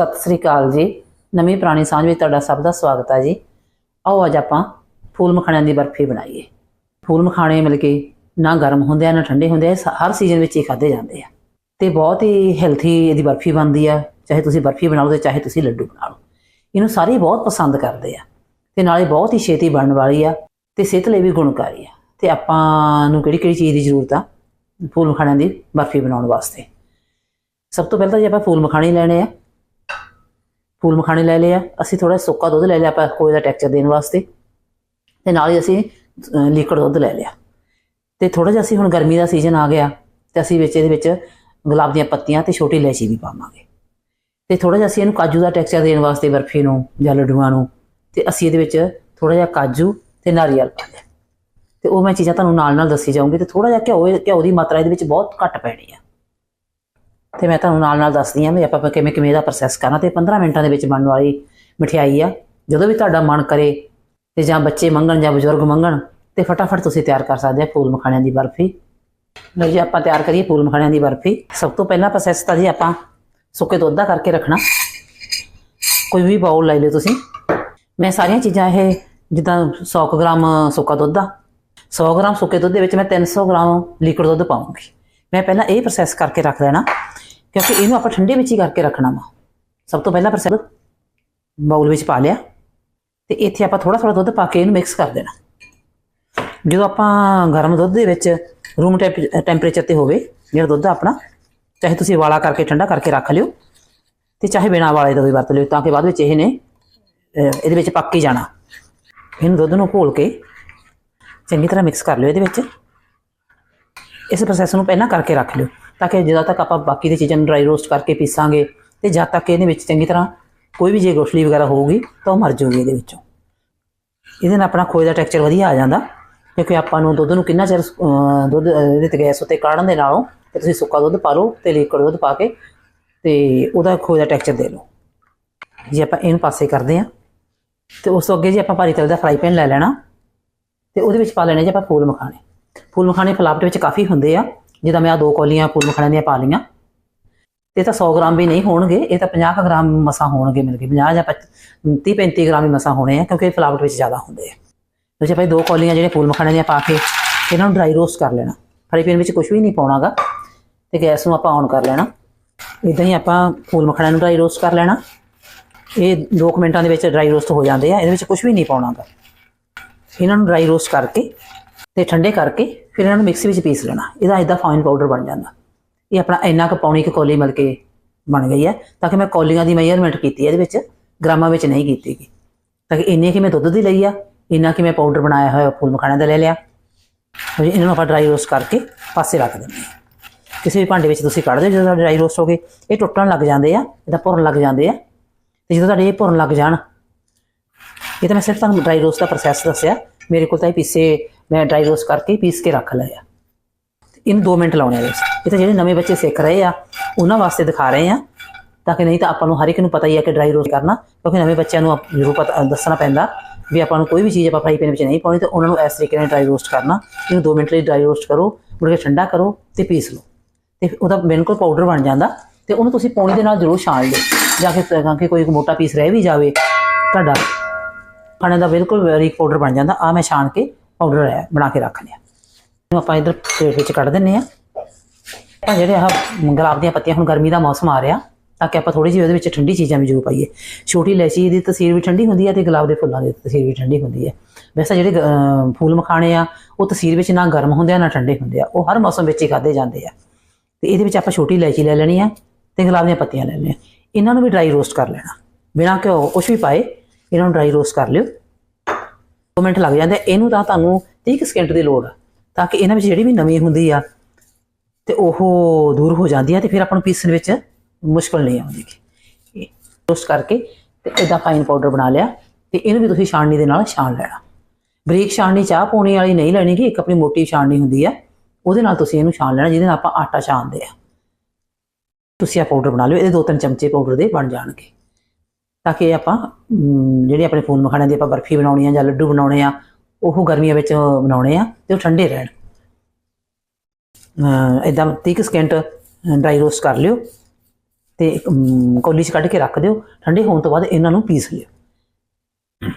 ਸਤਿ ਸ੍ਰੀ ਅਕਾਲ ਜੀ। ਨਵੀਂ ਪੁਰਾਣੀ ਸਾਂਝ ਵਿੱਚ ਤੁਹਾਡਾ ਸਭ ਦਾ ਸਵਾਗਤ ਹੈ ਜੀ। ਆਓ ਅੱਜ ਆਪਾਂ ਫੂਲ ਮਖਾਣਿਆਂ ਦੀ ਬਰਫੀ ਬਣਾਈਏ। ਫੂਲ ਮਖਾਣੇ ਮਿਲ ਕੇ ਨਾ ਗਰਮ ਹੁੰਦੇ ਆ, ਨਾ ਠੰਡੇ ਹੁੰਦੇ ਆ ਹਰ ਸੀਜ਼ਨ ਵਿੱਚ ਹੀ ਖਾਦੇ ਜਾਂਦੇ ਆ। ਤੇ ਬਹੁਤ ਹੀ ਹੈਲਥੀ ਇਹਦੀ ਬਰਫੀ ਬਣਦੀ ਆ, ਚਾਹੇ ਤੁਸੀਂ ਬਰਫੀ ਬਣਾ ਲਓ ਤੇ ਚਾਹੇ ਤੁਸੀਂ ਲੱਡੂ ਬਣਾ ਲਓ ਇਹਨੂੰ ਸਾਰੇ ਬਹੁਤ ਪਸੰਦ ਕਰਦੇ ਆ। ਤੇ ਨਾਲੇ ਬਹੁਤ ਹੀ ਛੇਤੀ ਬਣਨ ਵਾਲੀ ਆ ਤੇ ਸਿਹਤ ਲਈ ਵੀ ਗੁਣਕਾਰੀ ਆ। ਤੇ ਆਪਾਂ ਨੂੰ ਕਿਹੜੀ ਕਿਹੜੀ ਚੀਜ਼ ਦੀ ਜ਼ਰੂਰਤ ਆ? ਫੂਲ ਮਖਾਣਿਆਂ ਦੀ ਬਰਫੀ ਬਣਾਉਣ ਵਾਸਤੇ। ਸਭ ਤੋਂ ਪਹਿਲਾਂ ਜੇ ਆਪਾਂ ਫੂਲ ਮਖਾਣੇ ਲੈਣੇ ਆ। ਫੂਲ ਮਖਾਣੇ ਲੈ ਲਿਆ ਅਸੀਂ ਥੋੜਾ ਸੁੱਕਾ ਦੁੱਧ ਲੈ ਲਿਆ ਆਪਾਂ ਕੋਈ ਦਾ ਟੈਕਸਚਰ ਦੇਣ ਵਾਸਤੇ। ਤੇ ਨਾਲ ਹੀ ਅਸੀਂ ਲਿਕਵਿਡ ਦੁੱਧ ਲੈ ਲਿਆ। ਤੇ ਥੋੜਾ ਜਿਹਾ ਅਸੀਂ ਹੁਣ ਗਰਮੀ ਦਾ ਸੀਜ਼ਨ ਆ ਗਿਆ, ਤੇ ਅਸੀਂ ਵਿੱਚ ਇਹਦੇ ਵਿੱਚ ਗੁਲਾਬ ਦੀਆਂ ਪੱਤੀਆਂ ਤੇ ਛੋਟੀ ਇਲਾਇਚੀ ਵੀ ਪਾਵਾਂਗੇ। ਤੇ ਥੋੜਾ ਜਿਹਾ ਅਸੀਂ ਇਹਨੂੰ ਕਾਜੂ ਦਾ ਟੈਕਸਚਰ ਦੇਣ ਵਾਸਤੇ ਬਰਫੀ ਨੂੰ ਜਾਂ ਲੱਡੂਆਂ ਨੂੰ, ਤੇ ਅਸੀਂ ਇਹਦੇ ਵਿੱਚ ਥੋੜਾ ਜਿਹਾ ਕਾਜੂ ਤੇ ਨਾਰੀਅਲ ਪਾ ਲਿਆ। ਤੇ ਉਹ ਮੈਂ ਚੀਜ਼ਾਂ ਤੁਹਾਨੂੰ ਨਾਲ ਨਾਲ ਦੱਸੀ ਜਾਊਂਗੀ, ਤੇ ਥੋੜਾ ਜਿਹਾ ਘਿਓ ਘਿਓ ਦੀ ਮਾਤਰਾ ਇਹਦੇ ਵਿੱਚ ਬਹੁਤ ਘੱਟ ਪੈਣੀ ਆ। ਤੇ ਮੈਂ ਤੁਹਾਨੂੰ ਨਾਲ ਨਾਲ ਦੱਸਦੀ ਹਾਂ ਵੀ ਆਪਾਂ ਕਿਵੇਂ ਕਿਵੇਂ ਇਹਦਾ ਪ੍ਰੋਸੈਸ ਕਰਨਾ ਤੇ 15 ਮਿੰਟਾਂ ਦੇ ਵਿੱਚ ਬਣਨ ਵਾਲੀ ਮਠਿਆਈ ਆ। ਜਦੋਂ ਵੀ ਤੁਹਾਡਾ ਮਨ ਕਰੇ ਤੇ ਜਾਂ ਬੱਚੇ ਮੰਗਣ ਜਾਂ ਬਜ਼ੁਰਗ ਮੰਗਣ ਤੇ ਫਟਾਫਟ ਤੁਸੀਂ ਤਿਆਰ ਕਰ ਸਕਦੇ ਆ ਫੂਲ ਮਖਾਣਿਆਂ ਦੀ ਬਰਫੀ। ਲਓ ਜੀ, ਆਪਾਂ ਤਿਆਰ ਕਰੀਏ ਫੂਲ ਮਖਾਣਿਆਂ ਦੀ ਬਰਫੀ। ਸਭ ਤੋਂ ਪਹਿਲਾਂ ਪ੍ਰੋਸੈਸ ਤਾਂ ਜੀ ਆਪਾਂ ਸੁੱਕੇ ਦੁੱਧ ਦਾ ਕਰਕੇ ਰੱਖਣਾ। ਕੋਈ ਵੀ ਬਾਉਲ ਲੈ ਲਿਓ ਤੁਸੀਂ। ਮੈਂ ਸਾਰੀਆਂ ਚੀਜ਼ਾਂ ਇਹ ਜਿੱਦਾਂ 100 ਕੁ ਗ੍ਰਾਮ ਸੁੱਕਾ ਦੁੱਧ ਆ 100 ਗ੍ਰਾਮ ਸੁੱਕੇ ਦੁੱਧ ਦੇ ਵਿੱਚ ਮੈਂ 300 ਗ੍ਰਾਮ ਲਿਕਵਿਡ ਦੁੱਧ ਪਾਉਂਗੀ ਮੈਂ ਪਹਿਲਾਂ ਇਹ ਪ੍ਰੋਸੈਸ ਕਰਕੇ ਰੱਖ ਲੈਣਾ, ਕਿਉਂਕਿ ਇਹਨੂੰ ਆਪਾਂ ਠੰਡੇ ਵਿੱਚ ਹੀ ਕਰਕੇ ਰੱਖਣਾ ਵਾ। ਸਭ ਤੋਂ ਪਹਿਲਾਂ ਪ੍ਰੋਸੈਸ ਬਾਉਲ ਵਿੱਚ ਪਾ ਲਿਆ, ਤੇ ਇੱਥੇ ਆਪਾਂ ਥੋੜਾ ਥੋੜਾ ਦੁੱਧ ਪਾ ਕੇ ਇਹਨੂੰ ਮਿਕਸ ਕਰ ਦੇਣਾ। ਜਦੋਂ ਆਪਾਂ ਗਰਮ ਦੁੱਧ ਦੇ ਵਿੱਚ ਰੂਮ ਟੈਂਪਰੇਚਰ ਤੇ ਹੋਵੇ, ਜਿਹੜਾ ਦੁੱਧ ਆਪਣਾ, ਚਾਹੇ ਤੁਸੀਂ ਵਾਲਾ ਕਰਕੇ ਠੰਡਾ ਕਰਕੇ ਰੱਖ ਲਿਓ, ਤੇ ਚਾਹੇ ਬਿਨਾਂ ਵਾਲੇ ਦਾ ਵੀ ਵਰਤ ਲਿਓ, ਤਾਂ ਕਿ ਬਾਅਦ ਵਿੱਚ ਇਹ ਨੇ ਇਹਦੇ ਵਿੱਚ ਪੱਕ ਹੀ ਜਾਣਾ। ਇਹਨੂੰ ਦੁੱਧ ਨੂੰ ਘੋਲ ਕੇ ਚੰਗੀ ਤਰ੍ਹਾਂ ਮਿਕਸ ਕਰ ਲਿਓ ਇਹਦੇ ਵਿੱਚ। ਇਸ ਪ੍ਰੋਸੈਸ ਨੂੰ ਪਹਿਲਾਂ ਕਰਕੇ ਰੱਖ ਲਿਓ, ਤਾਂ ਕਿ ਜਦੋਂ ਤੱਕ ਆਪਾਂ ਬਾਕੀ ਦੀ ਚੀਜ਼ਾਂ ਨੂੰ ਡਰਾਈ ਰੋਸਟ ਕਰਕੇ ਪੀਸਾਂਗੇ ਤੇ ਜਦ ਤੱਕ ਇਹਦੇ ਵਿੱਚ ਚੰਗੀ ਤਰ੍ਹਾਂ ਕੋਈ ਵੀ ਜੇ ਗੋਸ਼ਲੀ ਵਗੈਰਾ ਹੋਊਗੀ ਤਾਂ ਉਹ ਮਰ ਜਾਊਗੀ ਇਹਦੇ ਵਿੱਚੋਂ। ਇਹਦੇ ਨਾਲ ਆਪਣਾ ਖੋਏ ਦਾ ਟੈਕਸਚਰ ਵਧੀਆ ਆ ਜਾਂਦਾ, ਕਿਉਂਕਿ ਆਪਾਂ ਨੂੰ ਦੁੱਧ ਨੂੰ ਕਿੰਨਾ ਚਿਰ ਦੁੱਧ ਇਹਦੇ ਤੇ ਗੈਸ ਉੱਤੇ ਕਾੜਨ ਦੇ ਨਾਲੋਂ ਤੇ ਤੁਸੀਂ ਸੁੱਕਾ ਦੁੱਧ ਪਾ ਲਓ ਤੇ ਲਿਕਵਿਡ ਦੁੱਧ ਪਾ ਕੇ ਤੇ ਉਹਦਾ ਖੋਏ ਦਾ ਟੈਕਸਚਰ ਦੇ ਲਓ। ਜੇ ਆਪਾਂ ਇਹਨੂੰ ਪਾਸੇ ਕਰਦੇ ਹਾਂ ਤੇ ਉਸ ਤੋਂ ਅੱਗੇ ਜੇ ਆਪਾਂ ਭਾਰੀ ਤਲ ਦਾ ਫਰਾਈ ਪੈਨ ਲੈ ਲੈਣਾ ਤੇ ਉਹਦੇ ਵਿੱਚ ਪਾ ਲੈਣੇ ਜੇ ਆਪਾਂ ਫੂਲ ਮਖਾਣੇ। ਫੁੱਲ ਮਖਾਣੇ ਫਲਾਵਟ ਵਿੱਚ ਕਾਫੀ ਹੁੰਦੇ ਆ। ਜਿੱਦਾਂ ਮੈਂ ਆ ਦੋ ਕੌਲੀਆਂ ਫੁੱਲ ਮਖਾਣਿਆਂ ਦੀਆਂ ਪਾ ਲਈਆਂ। ਤੇ ਇਹ ਤਾਂ 100 ਗ੍ਰਾਮ ਵੀ ਨਹੀਂ ਹੋਣਗੇ, ਇਹ ਤਾਂ 50 ਗ੍ਰਾਮ ਮਸਾ ਹੋਣਗੇ ਮਿਲ ਕੇ 50 ਜਾਂ 30 35 ਗ੍ਰਾਮ ਹੀ ਮਸਾ ਹੋਣੇ ਆ, ਕਿਉਂਕਿ ਇਹ ਫਲਾਵਟ ਵਿੱਚ ਜ਼ਿਆਦਾ ਹੁੰਦੇ ਆ। ਤੇ ਭਾਈ ਦੋ ਕੌਲੀਆਂ ਜਿਹੜੇ ਫੁੱਲ ਮਖਾਣੇ ਦੀਆਂ ਪਾ ਕੇ, ਇਹਨਾਂ ਨੂੰ ਡਰਾਈ ਰੋਸਟ ਕਰ ਲੈਣਾ। ਫਰਾਈ ਪੈਨ ਵਿੱਚ ਕੁਝ ਵੀ ਨਹੀਂ ਪਾਉਣਾਗਾ ਤੇ ਗੈਸ ਨੂੰ ਆਪਾਂ ਔਨ ਕਰ ਲੈਣਾ। ਇਦਾਂ ਹੀ ਆਪਾਂ ਫੁੱਲ ਮਖਾਣਿਆਂ ਨੂੰ ਡਰਾਈ ਰੋਸਟ ਕਰ ਲੈਣਾ। ਇਹ 2 ਮਿੰਟਾਂ ਦੇ ਵਿੱਚ ਡਰਾਈ ਰੋਸਟ ਹੋ ਜਾਂਦੇ ਆ, ਇਹਦੇ ਵਿੱਚ ਕੁਝ ਵੀ ਨਹੀਂ ਪਾਉਣਾਗਾ ਇਹਨਾਂ ਨੂੰ ਡਰਾਈ ਰੋਸਟ ਕਰਕੇ ਤੇ ਠੰਡੇ ਕਰਕੇ ਫਿਰ ਇਹਨਾਂ ਨੂੰ ਮਿਕਸੀ ਵਿੱਚ ਪੀਸ ਲੈਣਾ। ਇਹਦਾ ਇਦਾਂ ਫਾਈਨ ਪਾਊਡਰ ਬਣ ਜਾਂਦਾ। ਇਹ ਆਪਣਾ ਇੰਨਾ ਕੁ ਪਾਉਣੀ ਕਿ ਕੌਲੀ ਮਿਲ ਕੇ ਬਣ ਗਈ ਹੈ, ਤਾਂ ਕਿ ਮੈਂ ਕੌਲੀਆਂ ਦੀ ਮੈਜ਼ਰਮੈਂਟ ਕੀਤੀ ਹੈ ਇਹਦੇ ਵਿੱਚ, ਗ੍ਰਾਮਾਂ ਵਿੱਚ ਨਹੀਂ ਕੀਤੀ ਗਈ ਤਾਂ ਕਿ ਇੰਨੇ ਕਿ ਮੈਂ ਦੁੱਧ ਦੀ ਲਈ ਆ, ਇੰਨਾ ਕਿ ਮੈਂ ਪਾਊਡਰ ਬਣਾਇਆ ਹੋਇਆ ਫੂਲ ਮਖਾਣਾ ਦਾ ਲੈ ਲਿਆ। ਇਹਨਾਂ ਨੂੰ ਆਪਾਂ ਡਰਾਈ ਰੋਸਟ ਕਰਕੇ ਪਾਸੇ ਰੱਖ ਦਿੰਦੇ ਹਾਂ। ਕਿਸੇ ਵੀ ਭਾਂਡੇ ਵਿੱਚ ਤੁਸੀਂ ਕੱਢ ਦਿਓ ਜਦੋਂ ਤੁਹਾਡੇ ਡਰਾਈ ਰੋਸਟ ਹੋ ਗਏ, ਇਹ ਟੁੱਟਣ ਲੱਗ ਜਾਂਦੇ ਆ ਇਹਦਾ ਭੁਰਨ ਲੱਗ ਜਾਂਦੇ ਆ। ਤੇ ਜਦੋਂ ਤੁਹਾਡੇ ਇਹ ਭੁਰਨ ਲੱਗ ਜਾਣ, ਇਹ ਤਾਂ ਮੈਂ ਸਿਰਫ ਤੁਹਾਨੂੰ ਡਰਾਈ ਰੋਸਟ ਦਾ ਪ੍ਰੋਸੈਸ ਦੱਸਿਆ। ਮੇਰੇ ਕੋਲ ਤਾਂ ਇਹ ਪੀਸੇ ਮੈਂ ਡਰਾਈ ਰੋਸਟ ਕਰਕੇ ਪੀਸ ਕੇ ਰੱਖ ਲਿਆ ਤੇ ਇਹਨੂੰ 2 ਮਿੰਟ ਲਾਉਣੇ ਆ ਇਸ ਇਹ ਤਾਂ ਜਿਹੜੇ ਨਵੇਂ ਬੱਚੇ ਸਿੱਖ ਰਹੇ ਆ, ਉਹਨਾਂ ਵਾਸਤੇ ਦਿਖਾ ਰਹੇ ਆ। ਤਾਂ ਕਿ ਨਹੀਂ ਤਾਂ ਆਪਾਂ ਨੂੰ ਹਰ ਇੱਕ ਨੂੰ ਪਤਾ ਹੀ ਆ ਕਿ ਡਰਾਈ ਰੋਸਟ ਕਰਨਾ, ਕਿਉਂਕਿ ਨਵੇਂ ਬੱਚਿਆਂ ਨੂੰ ਆਪ- ਜ਼ਰੂਰ ਪਤਾ ਦੱਸਣਾ ਪੈਂਦਾ ਵੀ ਆਪਾਂ ਨੂੰ ਕੋਈ ਵੀ ਚੀਜ਼ ਆਪਾਂ ਫਰਾਈ ਪੈਨ ਵਿੱਚ ਨਹੀਂ ਪਾਉਣੀ, ਤਾਂ ਉਹਨਾਂ ਨੂੰ ਇਸ ਤਰੀਕੇ ਨਾਲ ਡਰਾਈ ਰੋਸਟ ਕਰਨਾ। ਇਹਨੂੰ 2 ਮਿੰਟ ਲਈ ਡਰਾਈ ਰੋਸਟ ਕਰੋ, ਮੁੜ ਕੇ ਠੰਡਾ ਕਰੋ ਤੇ ਪੀਸ ਲਓ। ਤੇ ਉਹਦਾ ਬਿਲਕੁਲ ਪਾਊਡਰ ਬਣ ਜਾਂਦਾ। ਤੇ ਉਹਨੂੰ ਤੁਸੀਂ ਪੌਣੀ ਦੇ ਨਾਲ ਜ਼ਰੂਰ ਛਾਣ ਲਿਓ। ਜਾਂ ਕਿ ਤਾਂ ਕਿ ਕੋਈ ਮੋਟਾ ਪੀਸ ਰਹਿ ਵੀ ਜਾਵੇ, ਤੁਹਾਡਾ ਖਾਣੇ ਦਾ ਬਿਲਕੁਲ ਬਰੀਕ ਪਾਊਡਰ ਬਣ ਜਾਂਦਾ। ਆ ਮੈਂ ਛਾਣ ਕੇ ਪਾਊਡਰ ਹੈ ਬਣਾ ਕੇ ਰੱਖ ਲਿਆ। ਇਹਨੂੰ ਆਪਾਂ ਇਧਰ ਪਲੇਟ ਵਿੱਚ ਕੱਢ ਦਿੰਨੇ ਆ ਆਪਾਂ ਜਿਹੜੇ ਆਹ ਗੁਲਾਬ ਦੀਆਂ ਪੱਤੀਆਂ ਹੁਣ ਗਰਮੀ ਦਾ ਮੌਸਮ ਆ ਰਿਹਾ ਤਾਂ ਕਿ ਆਪਾਂ ਥੋੜੀ ਜਿਹੀ ਉਹਦੇ ਵਿੱਚ ਠੰਡੀ ਚੀਜ਼ਾਂ ਵੀ ਜ਼ਰੂਰ ਪਾਈਏ। ਛੋਟੀ ਇਲਾਇਚੀ ਦੀ ਤਸੀਰ ਵੀ ਠੰਡੀ ਹੁੰਦੀ ਹੈ ਤੇ ਗੁਲਾਬ ਦੇ ਫੁੱਲਾਂ ਦੀ ਤਸੀਰ ਵੀ ਠੰਡੀ ਹੁੰਦੀ ਹੈ। ਵੈਸੇ ਜਿਹੜੇ ਅਹ, ਫੂਲ ਮਖਾਣੇ ਆ ਉਹ ਤਸੀਰ ਵਿੱਚ ਨਾ ਗਰਮ ਹੁੰਦੇ ਆ ਨਾ ਠੰਡੇ ਹੁੰਦੇ ਆ। ਉਹ ਹਰ ਮੌਸਮ ਵਿੱਚ ਹੀ ਖਾਦੇ ਜਾਂਦੇ ਆ। ਤੇ ਇਹਦੇ ਵਿੱਚ ਆਪਾਂ ਛੋਟੀ ਇਲਾਇਚੀ ਲੈ ਲੈਣੀ ਆ ਤੇ ਗੁਲਾਬ ਦੀਆਂ ਪੱਤੀਆਂ ਲੈ ਲੈਣੀਆਂ। ਇਹਨਾਂ ਨੂੰ ਵੀ ਡਰਾਈ ਰੋਸਟ ਕਰ ਲੈਣਾ। ਬਿਨਾਂ ਘਿਓ ਕੁਛ ਵੀ ਪਾਏ ਇਹਨਾਂ ਨੂੰ ਡਰਾਈ ਰੋਸਟ ਕਰ ਲਿਓ। ਮਿੰਟ ਲੱਗ ਜਾਂਦੇ ਆ। ਇਹਨੂੰ ਤਾਂ ਤੁਹਾਨੂੰ 30 ਕੁ ਸਕਿੰਟ ਦੀ ਲੋੜ ਆ, ਤਾਂ ਕਿ ਇਹਨਾਂ ਵਿੱਚ ਜਿਹੜੀ ਵੀ ਨਮੀ ਹੁੰਦੀ ਆ, ਤੇ ਉਹ ਦੂਰ ਹੋ ਜਾਂਦੀ ਆ ਤੇ ਫਿਰ ਆਪਾਂ ਨੂੰ ਪੀਸਣ ਵਿੱਚ ਮੁਸ਼ਕਲ ਨਹੀਂ ਆਉਂਦੀ ਇਹ ਰੋਸਟ ਕਰਕੇ ਤੇ ਇਹਦਾ ਫਾਈਨ ਪਾਊਡਰ ਬਣਾ ਲਿਆ ਤੇ ਇਹਨੂੰ ਵੀ ਤੁਸੀਂ ਛਾਣਨੀ ਦੇ ਨਾਲ ਛਾਣ ਲੈਣਾ। ਬਰੀਕ ਛਾਣਨੀ ਚਾਹ ਪਾਉਣੀ ਵਾਲੀ ਨਹੀਂ ਲੈਣੀ ਕਿ ਇੱਕ ਆਪਣੀ ਮੋਟੀ ਛਾਣਨੀ ਹੁੰਦੀ ਆ, ਉਹਦੇ ਨਾਲ ਤੁਸੀਂ ਇਹਨੂੰ ਛਾਣ ਲੈਣਾ, ਜਿਹਦੇ ਨਾਲ ਆਪਾਂ ਆਟਾ ਛਾਣਦੇ ਆ। ਤੁਸੀਂ ਆ ਪਾਊਡਰ ਬਣਾ ਲਿਓ, ਇਹਦੇ ਦੋ ਤਿੰਨ ਚਮਚੇ ਪਾਊਡਰ ਦੇ ਬਣ ਜਾਣਗੇ। ਤਾਂ ਕਿ ਆਪਾਂ ਜਿਹੜੇ ਆਪਣੇ ਫੂਲ ਮਖਾਣਿਆਂ ਦੀ ਆਪਾਂ ਬਰਫੀ ਬਣਾਉਣੀ ਆ ਜਾਂ ਲੱਡੂ ਬਣਾਉਣੇ ਆ ਉਹ ਗਰਮੀਆਂ ਵਿੱਚ ਬਣਾਉਣੇ ਆ ਤੇ ਉਹ ਠੰਡੇ ਰਹਿਣ। ਇਦਾਂ 30 ਕੁ ਸਕਿੰਟ ਡਰਾਈ ਰੋਸਟ ਕਰ ਲਿਓ ਤੇ ਇੱਕ, ਕੌਲੀ 'ਚ ਕੱਢ ਕੇ ਰੱਖ ਦਿਓ। ਠੰਡੇ ਹੋਣ ਤੋਂ ਬਾਅਦ ਇਹਨਾਂ ਨੂੰ ਪੀਸ ਲਿਓ।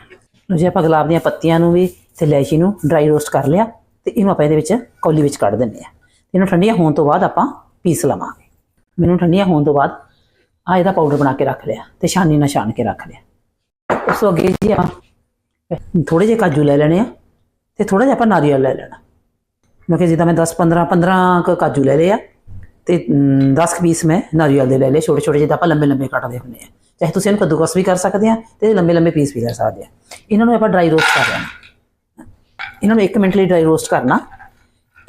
ਜੇ ਆਪਾਂ ਗੁਲਾਬ ਦੀਆਂ ਪੱਤੀਆਂ ਨੂੰ ਵੀ ਤੇ ਇਲਾਇਚੀ ਨੂੰ ਡਰਾਈ ਰੋਸਟ ਕਰ ਲਿਆ ਤੇ ਇਹਨੂੰ ਆਪਾਂ ਇਹਦੇ ਵਿੱਚ ਕੌਲੀ ਵਿੱਚ ਕੱਢ ਦਿੰਦੇ ਆ। ਇਹਨੂੰ ਠੰਡੀਆਂ ਹੋਣ ਤੋਂ ਬਾਅਦ ਆਪਾਂ ਪੀਸ ਲਵਾਂਗੇ। ਮੈਨੂੰ ਠੰਡੀਆਂ ਹੋਣ ਤੋਂ ਬਾਅਦ ਆ ਇਹਦਾ ਪਾਊਡਰ ਬਣਾ ਕੇ ਰੱਖ ਲਿਆ ਤੇ ਛਾਨੀ ਨਾਲ ਛਾਣ ਕੇ ਰੱਖ ਲਿਆ। ਉਸ ਤੋਂ ਅੱਗੇ ਜੀ ਆਪਾਂ ਥੋੜੇ ਜਿਹੇ ਕਾਜੂ ਲੈ ਲੈਣੇ ਆ ਤੇ ਥੋੜਾ ਜਿਹਾ ਆਪਾਂ ਨਾਰੀਅਲ ਲੈ ਲੈਣਾ। ਮੈਂ ਕਿਹਾ ਜਿੱਦਾਂ ਮੈਂ 10 15 15 ਕ ਕਾਜੂ ਲੈ ਲਏ ਆ ਤੇ 10 ਪੀਸ ਮੈਂ ਨਾਰੀਅਲ ਦੇ ਲੈ ਲਏ, ਛੋਟੇ ਛੋਟੇ ਜਿੱਦਾਂ ਆਪਾਂ ਲੰਬੇ ਲੰਬੇ ਕੱਟਦੇ ਹੁੰਦੇ ਆ। ਚਾਹੇ ਤੁਸੀਂ ਇਹਨੂੰ ਕੱਦੂਕਸ ਵੀ ਕਰ ਸਕਦੇ ਆ ਤੇ ਲੰਬੇ ਲੰਬੇ ਪੀਸ ਵੀ ਕਰ ਸਕਦੇ ਆ। ਇਹਨਾਂ ਨੂੰ ਆਪਾਂ ਡਰਾਈ ਰੋਸਟ ਕਰ ਲੈਣਾ। ਇਹਨਾਂ ਨੂੰ 1 ਮਿੰਟ ਲਈ ਡਰਾਈ ਰੋਸਟ ਕਰਨਾ।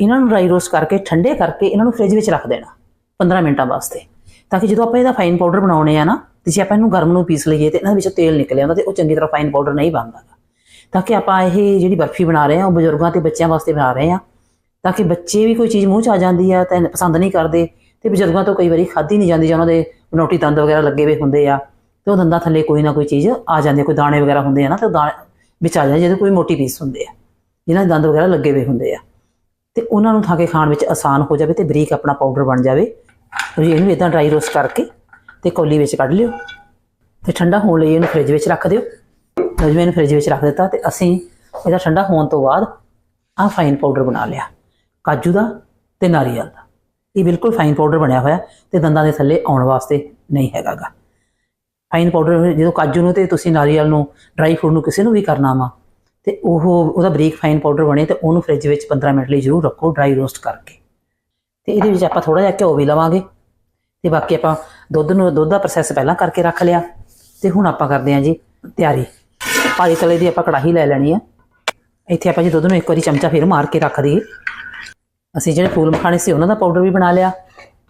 ਇਹਨਾਂ ਨੂੰ ਡਰਾਈ ਰੋਸਟ ਕਰਕੇ ਠੰਡੇ ਕਰਕੇ ਇਹਨਾਂ ਨੂੰ ਫ੍ਰਿਜ ਵਿੱਚ ਰੱਖ ਦੇਣਾ 15 ਮਿੰਟਾਂ ਵਾਸਤੇ। ਤਾਂ ਕਿ ਜਦੋਂ ਆਪਾਂ ਇਹਦਾ ਫਾਈਨ ਪਾਊਡਰ ਬਣਾਉਣੇ ਆ ਨਾ ਤੇ ਜੇ ਆਪਾਂ ਇਹਨੂੰ ਗਰਮ ਨੂੰ ਪੀਸ ਲਈਏ ਤੇ ਇਹਨਾਂ ਵਿੱਚੋਂ ਤੇਲ ਨਿਕਲ ਆਉਂਦਾ ਤੇ ਉਹ ਚੰਗੀ ਤਰ੍ਹਾਂ ਫਾਈਨ ਪਾਊਡਰ ਨਹੀਂ ਬਣਦਾ ਗਾ। ਤਾਂ ਕਿ ਆਪਾਂ ਇਹ ਜਿਹੜੀ ਬਰਫੀ ਬਣਾ ਰਹੇ ਆ ਉਹ ਬਜ਼ੁਰਗਾਂ ਤੇ ਬੱਚਿਆਂ ਵਾਸਤੇ ਬਣਾ ਰਹੇ ਆ ਤਾਂ ਕਿ ਬੱਚੇ ਵੀ ਕੋਈ ਚੀਜ਼ ਮੂੰਹ 'ਚ ਆ ਜਾਂਦੀ ਆ ਤਾਂ ਪਸੰਦ ਨਹੀਂ ਕਰਦੇ ਤੇ ਬਜ਼ੁਰਗਾਂ ਤੋਂ ਕਈ ਵਾਰੀ ਖਾਧੀ ਨਹੀਂ ਜਾਂਦੀ ਜਾਂ ਉਹਨਾਂ ਦੇ ਬਨੌਟੀ ਦੰਦ ਵਗੈਰਾ ਲੱਗੇ ਹੋਏ ਹੁੰਦੇ ਆ ਤੇ ਉਹ ਦੰਦਾਂ ਥੱਲੇ ਕੋਈ ਨਾ ਕੋਈ ਚੀਜ਼ ਆ ਜਾਂਦੀ ਆ, ਕੋਈ ਦਾਣੇ ਵਗੈਰਾ ਹੁੰਦੇ ਆ ਨਾ ਤੇ ਉਹ ਦਾਣੇ ਵਿੱਚ ਆ ਜਾਂਦੇ ਜਿਹਦੇ ਕੋਈ ਮੋਟੀ ਪੀਸ ਹੁੰਦੇ ਆ ਜਿਨ੍ਹਾਂ ਦੇ ਦੰਦ ਵਗੈਰਾ ਲੱਗੇ ਹੋਏ ਹੁੰਦੇ ਆ ਤੇ ਉਹਨਾਂ ਨੂੰ ਥਾ ਕੇ ਖਾਣ ਵਿੱਚ ਆਸਾਨ ਹੋ ਜਾਵੇ ਤੇ ਬਰੀਕ ਆਪਣਾ ਪਾਊਡਰ ਬਣ ਜਾਵੇ ਤੁਸੀਂ ਇਹਨੂੰ ਇਦਾਂ ਡਰਾਈ ਰੋਸਟ ਕਰਕੇ ਤੇ ਕੌਲੀ ਵਿੱਚ ਕੱਢ ਲਿਓ ਤੇ ਠੰਡਾ ਹੋਣ ਲਈ ਇਹਨੂੰ ਫ੍ਰਿਜ ਵਿੱਚ ਰੱਖ ਦਿਓ। ਜਦੋਂ ਮੈਂ ਇਹਨੂੰ ਫ੍ਰਿਜ ਵਿੱਚ ਰੱਖ ਦਿੱਤਾ ਤੇ ਅਸੀਂ ਇਹਦਾ ਠੰਡਾ ਹੋਣ ਤੋਂ ਬਾਅਦ ਆਹ ਫਾਈਨ ਪਾਊਡਰ ਬਣਾ ਲਿਆ, ਕਾਜੂ ਦਾ ਤੇ ਨਾਰੀਅਲ ਦਾ। ਇਹ ਬਿਲਕੁਲ ਫਾਈਨ ਪਾਊਡਰ ਬਣਿਆ ਹੋਇਆ ਤੇ ਦੰਦਾਂ ਦੇ ਥੱਲੇ ਆਉਣ ਵਾਸਤੇ ਨਹੀਂ ਹੈਗਾਗਾ। ਫਾਈਨ ਪਾਊਡਰ ਜਦੋਂ ਕਾਜੂ ਨੂੰ ਤੇ ਤੁਸੀਂ ਨਾਰੀਅਲ ਨੂੰ ਡਰਾਈ ਫਰੂਟ ਨੂੰ ਕਿਸੇ ਨੂੰ ਵੀ ਕਰਨਾ ਵਾ ਤੇ ਉਹ, ਉਹਦਾ ਬਰੀਕ ਫਾਈਨ ਪਾਊਡਰ ਬਣੇ ਤੇ ਉਹਨੂੰ ਫ੍ਰਿਜ ਵਿੱਚ 15 ਮਿੰਟ ਲਈ ਜ਼ਰੂਰ ਰੱਖੋ ਡਰਾਈ ਰੋਸਟ ਕਰਕੇ। ਤੇ ਇਹਦੇ ਵਿੱਚ ਆਪਾਂ ਥੋੜਾ ਜਿਹਾ ਘਿਓ ਵੀ ਲਵਾਂਗੇ। ਤੇ ਬਾਕੀ ਆਪਾਂ ਦੁੱਧ ਨੂੰ, ਦੁੱਧ ਦਾ ਪ੍ਰੋਸੈਸ ਪਹਿਲਾਂ ਕਰਕੇ ਰੱਖ ਲਿਆ। ਤੇ ਹੁਣ ਆਪਾਂ ਕਰਦੇ ਹਾਂ ਜੀ ਤਿਆਰੀ। ਭਾਰੀ ਤਲੇ ਦੀ ਆਪਾਂ ਕੜਾਹੀ ਲੈ ਲੈਣੀ ਆ। ਇੱਥੇ ਆਪਾਂ ਜੀ ਦੁੱਧ ਨੂੰ ਇੱਕ ਵਾਰੀ ਚਮਚਾ ਫਿਰ ਮਾਰ ਕੇ ਰੱਖ ਦਈਏ। ਅਸੀਂ ਜਿਹੜੇ ਫੂਲ ਮਖਾਣੇ ਸੀ ਉਹਨਾਂ ਦਾ ਪਾਊਡਰ ਵੀ ਬਣਾ ਲਿਆ।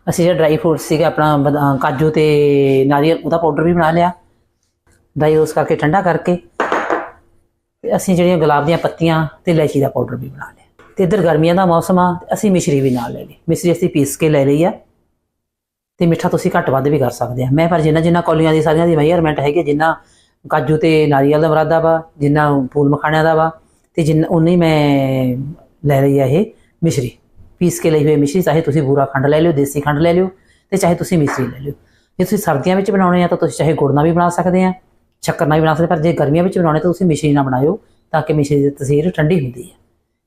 ਅਸੀਂ ਜਿਹੜਾ ਡਰਾਈ ਫਰੂਟ ਸੀਗਾ ਆਪਣਾ ਬਦਾਮ ਕਾਜੂ ਤੇ ਨਾਰੀਅਲ ਉਹਦਾ ਪਾਊਡਰ ਵੀ ਬਣਾ ਲਿਆ। ਡਰਾਈ ਰੋਸਟ ਕਰਕੇ ਠੰਡਾ ਕਰਕੇ ਤੇ ਅਸੀਂ ਜਿਹੜੀਆਂ ਗੁਲਾਬ ਦੀਆਂ ਪੱਤੀਆਂ ਤੇ ਇਲਾਇਚੀ ਦਾ ਪਾਊਡਰ ਵੀ ਬਣਾ ਲਿਆ। ਤੇ ਇੱਧਰ ਗਰਮੀਆਂ ਦਾ ਮੌਸਮ ਆ ਤੇ ਅਸੀਂ ਮਿਸ਼ਰੀ ਵੀ ਨਾਲ ਲੈ ਲਈ। ਮਿਸ਼ਰੀ ਅਸੀਂ ਪੀਸ ਕੇ ਲੈ ਲਈ ਆ ਤੇ ਮਿੱਠਾ ਤੁਸੀਂ ਘੱਟ ਵੱਧ ਵੀ ਕਰ ਸਕਦੇ ਆ। ਮੈਂ ਪਰ ਜਿੰਨਾ ਜਿੰਨਾ ਕੌਲੀਆਂ ਦੀ ਸਾਰੀਆਂ ਦੀ ਮੈਜ਼ਰਮੈਂਟ ਹੈਗੀ ਆ, ਜਿੰਨਾ ਕਾਜੂ ਤੇ ਨਾਰੀਅਲ ਦਾ ਮਰਾਦਾ ਵਾ ਜਿੰਨਾ ਫੂਲ ਮਖਾਣਿਆਂ ਦਾ ਵਾ ਤੇ ਜਿੰਨਾ ਉਨੀ ਮੈਂ ਲੈ ਲਈ ਆ ਇਹ ਮਿਸ਼ਰੀ। ਪੀਸ ਕੇ ਲਈ ਹੋਈ ਮਿਸ਼ਰੀ ਚਾਹੇ ਤੁਸੀਂ ਬੂਰਾ ਖੰਡ ਲੈ ਲਿਓ ਦੇਸੀ ਖੰਡ ਲੈ ਲਿਓ ਤੇ ਚਾਹੇ ਤੁਸੀਂ ਮਿਸ਼ਰੀ ਲੈ ਲਿਓ। ਜੇ ਤੁਸੀਂ ਸਰਦੀਆਂ ਵਿੱਚ ਬਣਾਉਣੇ ਆ ਤਾਂ ਤੁਸੀਂ ਚਾਹੇ ਗੁੜ ਨਾਲ ਵੀ ਬਣਾ ਸਕਦੇ ਆ ਸ਼ੱਕਰ ਨਾਲ ਵੀ ਬਣਾ ਸਕਦੇ ਪਰ ਜੇ ਗਰਮੀਆਂ ਵਿੱਚ ਬਣਾਉਣੇ ਤਾਂ ਤੁਸੀਂ ਮਿਸ਼ਰੀ ਨਾਲ ਬਣਾਇਓ ਤਾਂ ਕਿ ਮਿਸ਼ਰੀ ਦੀ ਤਸੀਰ ਠੰਡੀ ਹੁੰਦੀ ਹੈ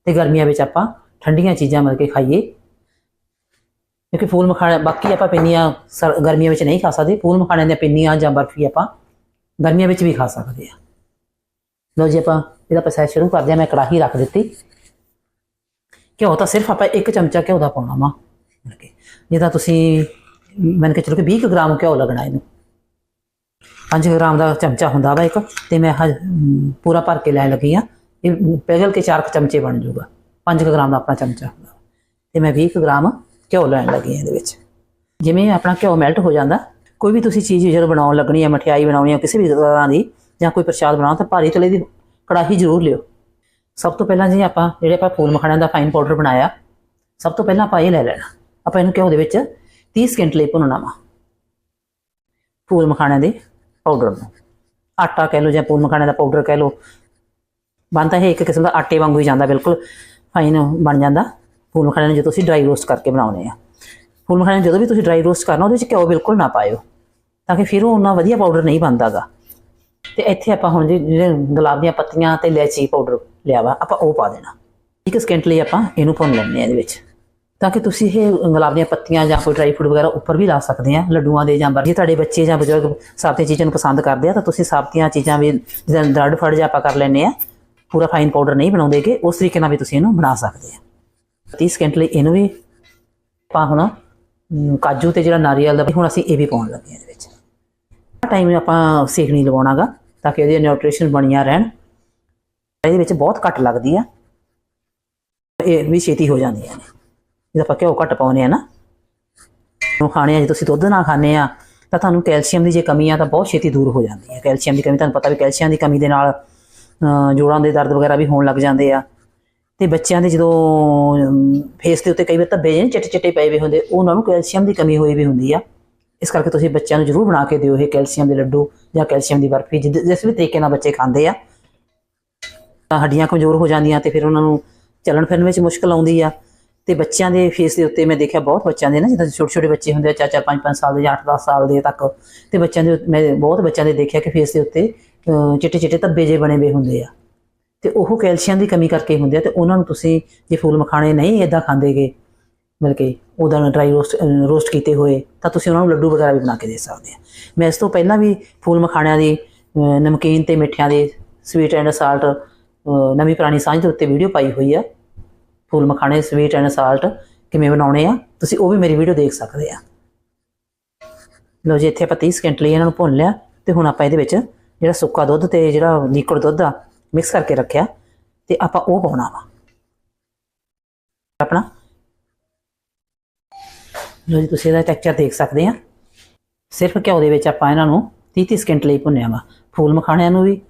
ਤੇ ਗਰਮੀਆਂ ਵਿੱਚ ਆਪਾਂ ਠੰਡੀਆਂ ਚੀਜ਼ਾਂ ਮਤਲਬ ਕਿ ਖਾਈਏ। ਕਿਉਂਕਿ ਫੂਲ ਮਖਾਣਾ, ਬਾਕੀ ਆਪਾਂ ਪਿੰਨੀਆਂ ਸਰ- ਗਰਮੀਆਂ ਵਿੱਚ ਨਹੀਂ ਖਾ ਸਕਦੇ। ਫੂਲ ਮਖਾਣੇ ਦੀਆਂ ਪਿੰਨੀਆਂ ਜਾਂ ਬਰਫੀ ਆਪਾਂ ਗਰਮੀਆਂ ਵਿੱਚ ਵੀ ਖਾ ਸਕਦੇ ਆ ਲਓ ਜੀ ਆਪਾਂ ਇਹਦਾ ਪ੍ਰੋਸੈਸ ਸ਼ੁਰੂ ਕਰਦੇ ਆ ਮੈਂ ਕੜਾਹੀ ਰੱਖ ਦਿੱਤੀ। ਘਿਓ ਤਾਂ ਸਿਰਫ ਆਪਾਂ ਇੱਕ ਚਮਚਾ ਘਿਓ ਦਾ ਪਾਉਣਾ ਵਾ। ਮਤਲਬ ਜਿਹਦਾ ਤੁਸੀਂ, ਮੰਨ ਕੇ ਚਲੋ ਕਿ 20 ਕੁ ਗ੍ਰਾਮ ਘਿਓ ਲੱਗਣਾ ਇਹਨੂੰ। 5 ਗ੍ਰਾਮ ਦਾ ਚਮਚਾ ਹੁੰਦਾ ਵਾ ਇੱਕ। ਤੇ ਮੈਂ ਹ- ਪੂਰਾ ਭਰ ਕੇ ਲੈਣ ਲੱਗੀ ਆ ਇਹ ਪਿਘਲ ਕੇ 4 ਚਮਚੇ ਬਣ ਜਾਊਗਾ। 5 ਗ੍ਰਾਮ ਦਾ ਆਪਣਾ ਚਮਚਾ ਹੁੰਦਾ। ਤੇ ਮੈਂ 20 ਕੁ ਗ੍ਰਾਮ ਘਿਓ ਲੈਣ ਲੱਗੀ ਹਾਂ ਇਹਦੇ ਵਿੱਚ। ਜਿਵੇਂ ਆਪਣਾ ਘਿਓ ਮੈਲਟ ਹੋ ਜਾਂਦਾ, ਕੋਈ ਵੀ ਤੁਸੀਂ ਚੀਜ਼ ਜਦੋਂ ਬਣਾਉਣ ਲੱਗਣੀ ਹੈ ਮਠਿਆਈ ਬਣਾਉਣੀ ਹੈ ਕਿਸੇ ਵੀ ਤਰ੍ਹਾਂ ਦੀ, ਜਾਂ ਕੋਈ ਪ੍ਰਸ਼ਾਦ ਬਣਾਉਣਾ, ਤਾਂ ਭਾਰੀ ਤਲੇ ਦੀ ਕੜਾਹੀ ਜ਼ਰੂਰ ਲਿਓ। ਸਭ ਤੋਂ ਪਹਿਲਾਂ ਜੀ ਆਪਾਂ ਜਿਹੜੇ ਆਪਾਂ ਫੂਲ ਮਖਾਣਿਆਂ ਦਾ ਫਾਈਨ ਪਾਊਡਰ ਬਣਾਇਆ, ਸਭ ਤੋਂ ਪਹਿਲਾਂ ਆਪਾਂ ਇਹ ਲੈ ਲੈਣਾ। ਆਪਾਂ ਇਹਨੂੰ ਘਿਓ ਦੇ ਵਿੱਚ 30 ਸਕਿੰਟ ਲਈ ਭੁੰਨਣਾ ਵਾ। ਫੂਲ ਮਖਾਣਿਆਂ ਦੇ ਪਾਊਡਰ ਨੂੰ। ਆਟਾ ਕਹਿ ਲਓ ਜਾਂ ਫੂਲ ਮਖਾਣਿਆਂ ਦਾ ਪਾਊਡਰ ਕਹਿ ਲਓ ਬਣਦਾ ਇਹ ਇੱਕ ਕਿਸਮ ਦਾ ਆਟੇ ਵਾਂਗੂ ਹੀ ਜਾਂਦਾ, ਬਿਲਕੁਲ ਫਾਈਨ ਬਣ ਜਾਂਦਾ। ਫੂਲ ਮਖਾਣੇ ਨੂੰ ਜਦੋਂ ਤੁਸੀਂ ਡਰਾਈ ਰੋਸਟ ਕਰਕੇ ਬਣਾਉਣੇ ਆ। ਫੂਲ ਮਖਾਣੇ ਨੂੰ ਜਦੋਂ ਵੀ ਤੁਸੀਂ ਡਰਾਈ ਰੋਸਟ ਕਰਨਾ, ਉਹਦੇ ਵਿੱਚ ਘਿਓ ਬਿਲਕੁਲ ਨਾ ਪਾਇਓ, ਤਾਂ ਕਿ ਫਿਰ ਉਹ ਉਹਨਾਂ ਵਧੀਆ ਪਾਊਡਰ ਨਹੀਂ ਬਣਦਾਗਾ ਤੇ ਇੱਥੇ ਆਪਾਂ ਹੁਣ ਜੀ ਜਿਹੜੇ ਗੁਲਾਬ ਦੀਆਂ ਪੱਤੀਆਂ ਤੇ ਲੈਚੀ ਪਾਊਡਰ ਲਿਆ ਵਾ, ਆਪਾਂ ਉਹ ਪਾ ਦੇਣਾ। ਇੱਕ ਸਕਿੰਟ ਲਈ ਆਪਾਂ ਇਹਨੂੰ ਭੁੰਨ ਲੈਂਦੇ ਆ ਇਹਦੇ ਵਿੱਚ। ਤਾਂ ਕਿ ਤੁਸੀਂ ਇਹ ਗੁਲਾਬ ਦੀਆਂ ਪੱਤੀਆਂ ਜਾਂ ਕੋਈ ਡਰਾਈ ਫਰੂਟ ਵਗੈਰਾ ਉੱਪਰ ਵੀ ਲਾ ਸਕਦੇ ਆ, ਲੱਡੂਆਂ ਦੇ ਜਾਂ ਜੇ ਤੁਹਾਡੇ ਬੱਚੇ ਜਾਂ ਬਜ਼ੁਰਗ ਸਾਬਤੀਆਂ ਚੀਜ਼ਾਂ ਨੂੰ ਪਸੰਦ ਕਰਦੇ ਆ, ਤਾਂ ਤੁਸੀਂ ਸਾਬਤੀਆਂ ਚੀਜ਼ਾਂ ਵੀ ਜਿੱਦਾਂ ਦਰੜ ਫੜ ਜਾਂ ਆਪਾਂ ਕਰ ਲੈਂਦੇ ਆ। ਪੂਰਾ ਫਾਈਨ ਪਾਊਡਰ ਨਹੀਂ ਬਣਾਉਂਦੇਗੇ ਉਸ ਤਰੀਕੇ ਨਾਲ ਵੀ ਤੁਸੀਂ ਇਹਨੂੰ ਬਣਾ ਸਕਦੇ ਆ। 30 ਸਕਿੰਟ ਲਈ ਇਹਨੂੰ ਵੀ ਆਪਾਂ ਹੁਣ ਕਾਜੂ ਤੇ ਜਿਹੜਾ ਨਾਰੀਅਲ ਦਾ ਹੁਣ ਅਸੀਂ ਇਹ ਵੀ ਪਾਉਣ ਲੱਗੇ ਹਾਂ ਇਹਦੇ ਵਿੱਚ। ਟਾਈਮ ਆਪਾਂ ਸੇਕ ਨਹੀਂ ਲਵਾਉਣਾਗਾ ਤਾਂ ਕਿ ਉਹਦੀ ਨਿਊਟ੍ਰੀਸ਼ਨ ਬਣੀਆਂ ਰਹਿਣ। ਇਹਦੇ ਵਿੱਚ ਬਹੁਤ ਘੱਟ ਲੱਗਦੀ ਆ। ਇਹ ਵੀ ਛੇਤੀ ਹੋ ਜਾਂਦੀਆਂ ਨੇ। ਜਦੋਂ ਆਪਾਂ ਘਿਓ ਘੱਟ ਪਾਉਨੇ ਆ ਨਾ। ਉਹ ਖਾਣੇ ਆ, ਜੇ ਤੁਸੀਂ ਦੁੱਧ ਨਾਲ ਖਾਣੇ ਆ, ਤਾਂ ਤੁਹਾਨੂੰ ਕੈਲਸ਼ੀਅਮ ਦੀ ਜੇ ਕਮੀ ਆ, ਤਾਂ ਬਹੁਤ ਛੇਤੀ ਦੂਰ ਹੋ ਜਾਂਦੀ ਹੈ ਕੈਲਸ਼ੀਅਮ ਦੀ ਕਮੀ, ਤੁਹਾਨੂੰ ਪਤਾ ਵੀ ਕੈਲਸ਼ੀਅਮ ਦੀ ਕਮੀ ਦੇ ਨਾਲ ਜੋੜਾਂ ਦੇ ਦਰਦ ਵਗੈਰਾ ਵੀ ਹੋਣ ਲੱਗ ਜਾਂਦੇ ਆ। ਤੇ ਬੱਚਿਆਂ ਦੇ ਜਦੋਂ ਫੇਸ ਦੇ ਉੱਤੇ ਕਈ ਵਾਰ ਧੱਬੇ ਜਿਹੇ ਚਿੱਟੇ ਚਿੱਟੇ ਪਏ ਹੋਏ ਹੁੰਦੇ, ਉਹਨਾਂ ਨੂੰ ਕੈਲਸ਼ੀਅਮ ਦੀ ਕਮੀ ਹੋਈ ਵੀ ਹੁੰਦੀ ਆ। ਇਸ ਕਰਕੇ ਤੁਸੀਂ ਬੱਚਿਆਂ ਨੂੰ ਜ਼ਰੂਰ ਬਣਾ ਕੇ ਦਿਓ ਇਹ ਕੈਲਸ਼ੀਅਮ ਦੇ ਲੱਡੂ ਜਾਂ ਕੈਲਸ਼ੀਅਮ ਦੀ ਬਰਫੀ, ਜਿੱਦ- ਜਿਸ ਵੀ ਤਰੀਕੇ ਨਾਲ ਬੱਚੇ ਖਾਂਦੇ ਆ। ਤਾਂ ਹੱਡੀਆਂ ਕਮਜ਼ੋਰ ਹੋ ਜਾਂਦੀਆਂ ਤੇ ਫਿਰ ਉਹਨਾਂ ਨੂੰ ਚੱਲਣ ਫਿਰਨ ਵਿੱਚ ਮੁਸ਼ਕਲ ਆਉਂਦੀ ਆ। ਤੇ ਬੱਚਿਆਂ ਦੇ ਫੇਸ ਦੇ ਉੱਤੇ ਮੈਂ ਦੇਖਿਆ ਬਹੁਤ ਬੱਚਿਆਂ ਦੇ ਨਾ, ਜਿੱਦਾਂ ਛੋਟੇ ਛੋਟੇ ਬੱਚੇ ਹੁੰਦੇ ਆ 4 4 5 5 ਸਾਲ ਦੇ ਜਾਂ 8 10 ਸਾਲ ਦੇ ਤੱਕ। ਤੇ ਬੱਚਿਆਂ ਦੇ, ਮੈਂ ਬਹੁਤ ਬੱਚਿਆਂ ਦੇ ਦੇਖਿਆ ਕਿ ਫੇਸ ਦੇ ਉੱਤੇ ਚਿੱਟੇ ਚਿੱਟੇ ਧੱਬੇ ਜੇ ਬਣੇ ਹੋਏ ਹੁੰਦੇ ਆ। ਤੇ ਉਹ ਕੈਲਸ਼ੀਅਮ ਦੀ ਕਮੀ ਕਰਕੇ ਹੁੰਦੇ ਆ ਤੇ ਉਹਨਾਂ ਨੂੰ ਤੁਸੀਂ ਜੇ ਫੂਲ ਮਖਾਣੇ ਨਹੀਂ ਇਦਾਂ ਖਾਂਦੇਗੇ ਬਲਕਿ ਉਹਦਾ ਡਰਾਈ ਰੋਸਟ ਰੋਸਟ ਕੀਤੇ ਹੋਏ, ਤਾਂ ਤੁਸੀਂ ਉਹਨਾਂ ਨੂੰ ਲੱਡੂ ਵਗੈਰਾ ਵੀ ਬਣਾ ਕੇ ਦੇ ਸਕਦੇ ਆ। ਮੈਂ ਇਸ ਤੋਂ ਪਹਿਲਾਂ ਵੀ ਫੂਲ ਮਖਾਣਿਆਂ ਦੀ ਨਮਕੀਨ ਤੇ ਮਿੱਠਿਆਂ ਦੇ ਸਵੀਟ ਐਂਡ ਸਾਲਟ ਨਵੀਂ ਪੁਰਾਣੀ ਸਾਂਝ ਦੇ ਉੱਤੇ ਵੀਡੀਓ ਪਾਈ ਹੋਈ ਆ। ਫੂਲ ਮਖਾਣੇ ਸਵੀਟ ਐਂਡ ਸਾਲਟ ਕਿਵੇਂ ਬਣਾਉਣੇ ਆ, ਤੁਸੀਂ ਉਹ ਵੀ ਮੇਰੀ ਵੀਡੀਓ ਦੇਖ ਸਕਦੇ ਆ। ਲਓ ਜੀ, ਇੱਥੇ ਆਪਾਂ 30 ਸਕਿੰਟ ਲਈ ਇਹਨਾਂ ਨੂੰ ਭੁੰਨ ਲਿਆ ਤੇ ਹੁਣ ਆਪਾਂ ਇਹਦੇ ਵਿੱਚ ਜਿਹੜਾ ਸੁੱਕਾ ਦੁੱਧ ਤੇ ਜਿਹੜਾ ਲਿਕਵਿਡ ਦੁੱਧ ਆ ਮਿਕਸ ਕਰਕੇ ਰੱਖਿਆ ਤੇ ਆਪਾਂ ਉਹ ਪਾਉਣਾ ਵਾ। ਆਪਣਾ। ਲਓ ਜੀ, ਤੁਸੀਂ ਇਹਦਾ ਟੈਕਸਚਰ ਦੇਖ ਸਕਦੇ ਆ। ਸਿਰਫ ਘਿਓ ਦੇ ਵਿੱਚ ਆਪਾਂ ਇਹਨਾਂ ਨੂੰ 30 30 ਸਕਿੰਟ ਲਈ ਭੁੰਨਿਆ ਵਾ। ਫੁੱਲ ਮਖਾਣਿਆਂ ਨੂੰ ਵੀ,